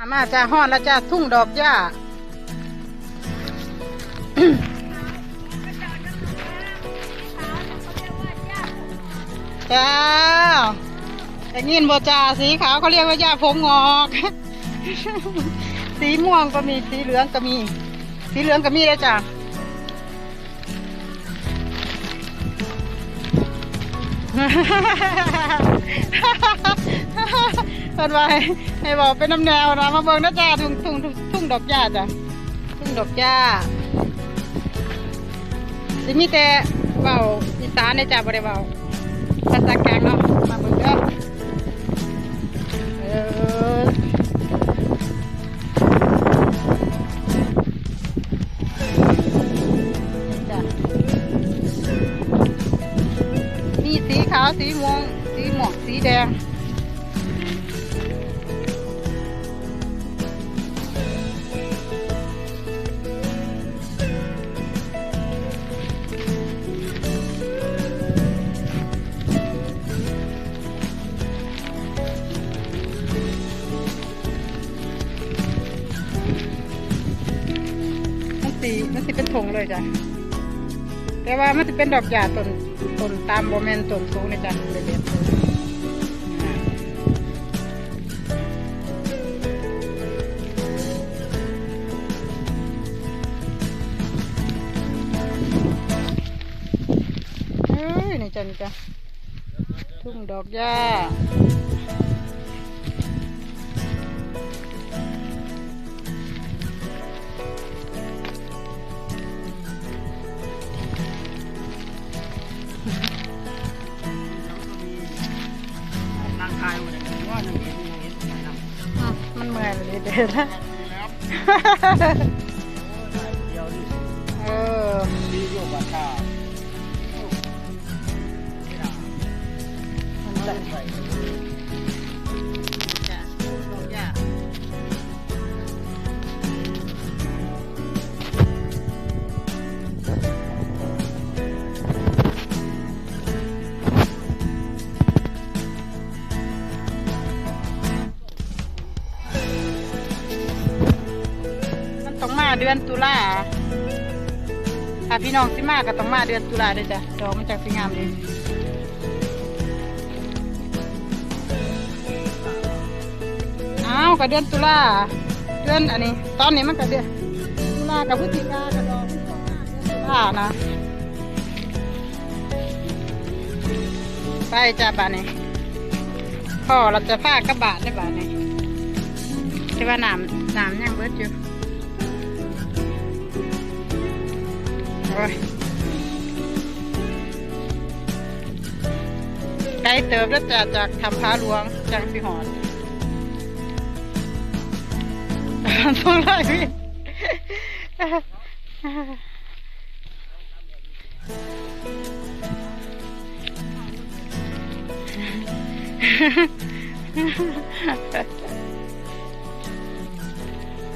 อามาจ้าห้อนแล้วจ้าทุ่งดอกหญ้าจ้าแต่ยินบจ้าสีขาวเขาเรียกว่าหญ้าผมงอก สีม่วงก็มีสีเหลืองก็มี สีเหลืองก็มีเลยจ้า เปิดไว้ให้บอกเป็นน้ำแนวนะมาเบิ่งนะจ้าทุ่งทุ่งทุ่งดอกหญ้าจ้ะทุ่งดอกหญ้าสิมีแต่เบาอีสานในจ้าบ่ได้เบาภาษากลางเนาะมาเบิ่งเด้อเออจ้ะมีสีขาวสีม่วงสีหมวกสีแดง มันสีมันสิเป็นถงเลยจ้ะแต่ว่ามันจะเป็นดอกหญ้าต้นต้นตามโมเมนต้นสูงเลยจ้ะเป็นแบบนี้เอ้ยนี่จ้ะนี่จ้ะทุ่งดอกหญ้า นั่งทายมาเลยว่านั่งเห็นเห็นเห็นนั่งอะมันเมื่อยเลยเด้อนะแล้วเดียวนี่เออดีโยกว่าชา เดือนตุลาถ้าพี่น้องสิมาก็ต้องมาเดือนตุลาเลยจ้ะดอกมันจากสิงามดีอ้าวกับเดือนตุลาเดือนอันนี้ ตอนนี้มันก็เดือนตุลากับพฤศจิกากับดอกตุลานะไปจ้ะบ้านนี้พ่อเราจะพากระบะได้บ้านนี้แต่ว่าน้ำน้ำยังเบิดอยู่ โอ้ยไกลเติบแล้วจากจากทำพาหลวงจังสิหอนต้องไล่พี่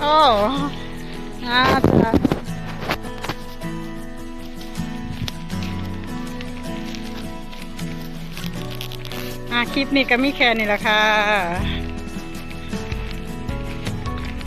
โอ้น่าจะ คลิปนี้ก็มีแค่นี้แหละค่ะ